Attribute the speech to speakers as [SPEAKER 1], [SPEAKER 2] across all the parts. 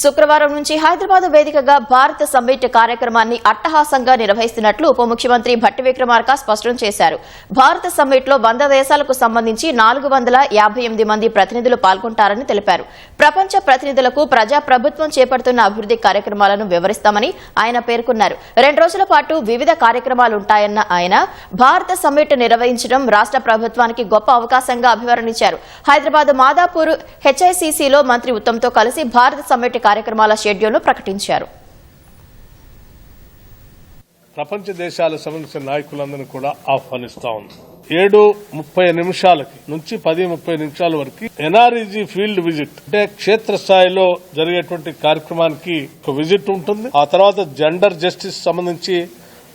[SPEAKER 1] శుక్రవారం నుంచి హైదరాబాద్ వేదికగా భారత సమ్మిట్ కార్యక్రమాన్ని అట్టహాసంగా నిర్వహిస్తున్నట్లు ఉప ముఖ్యమంత్రి భట్టి విక్రమార్క స్పష్టం చేశారు. భారత సమ్మిట్లో వంద దేశాలకు సంబంధించి నాలుగు వందల యాభై ఎనిమిది మంది ప్రతినిధులు పాల్గొంటారని తెలిపారు. ప్రపంచ ప్రతినిధులకు ప్రజా ప్రభుత్వం చేపడుతున్న అభివృద్ది కార్యక్రమాలను వివరిస్తామని ఆయన పేర్కొన్నారు. రెండు రోజుల పాటు వివిధ కార్యక్రమాలుంటాయన్న ఆయన భారత సమ్మిట్ నిర్వహించడం రాష్ట్ర ప్రభుత్వానికి గొప్ప అవకాశంగా అభివర్ణించారు. హైదరాబాద్ మాదాపూర్ హెచ్ఐసిసిలో మంత్రి ఉత్తమ్తో కలిసి భారత సమ్మిట్ కార్యక్రమాల షెడ్యూల్ను ప్రకటించారు.
[SPEAKER 2] ప్రపంచ దేశాలకు సంబంధించిన నాయకులందరినీ కూడా ఆహ్వానిస్తా ఉంది. ఏడు ముప్పై నిమిషాలకి నుంచి పది ముప్పై నిమిషాల వరకు ఎన్ఆర్ఈజీ ఫీల్డ్ విజిట్ అంటే క్షేత్రస్థాయిలో జరిగేటువంటి కార్యక్రమానికి ఒక విజిట్ ఉంటుంది. ఆ తర్వాత జెండర్ జస్టిస్ సంబంధించి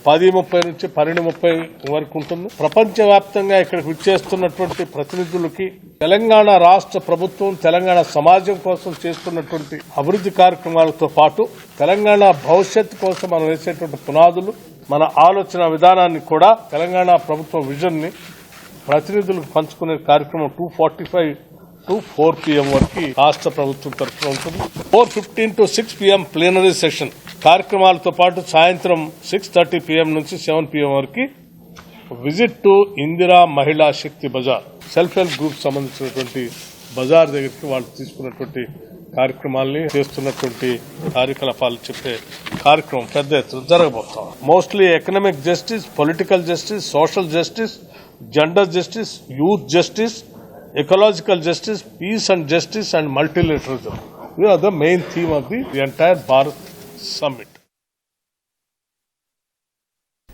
[SPEAKER 2] పది ముప్పై నుంచి పన్నెండు ముప్పై వరకు ఉంటుంది. ప్రపంచవ్యాప్తంగా ఇక్కడికి విచ్చేస్తున్నటువంటి ప్రతినిధులకి తెలంగాణ రాష్ట్ర ప్రభుత్వం తెలంగాణ సమాజం కోసం చేస్తున్నటువంటి అభివృద్ధి కార్యక్రమాలతో పాటు తెలంగాణ భవిష్యత్తు కోసం మనం వేసేటువంటి పునాదులు మన ఆలోచన విధానాన్ని కూడా తెలంగాణ ప్రభుత్వ విజన్ని ప్రతినిధులకు పంచుకునే కార్యక్రమం two forty five to four PM వరకు రాష్ట్ర ప్రభుత్వం తరఫున ఉంటుంది. Four fifteen to six PM plenary session కార్యక్రమాలతో పాటు సాయంత్రం సిక్స్ థర్టీ పిఎం నుంచి సెవెన్ పిఎం వరకు visit to Indira Mahila Shakti Bazaar self help group సంబంధించినటువంటి బజార్ దగ్గరికి వాళ్ళు తీసుకున్నటువంటి కార్యక్రమాల్ని చేస్తున్నటువంటి కార్యకలాపాలు చెప్పే కార్యక్రమం పెద్ద ఎత్తున జరగబోతాం mostly economic justice political justice social justice gender justice youth justice ecological justice peace and justice and multilateralism. ఇవి are the main theme of the entire Bharat summit.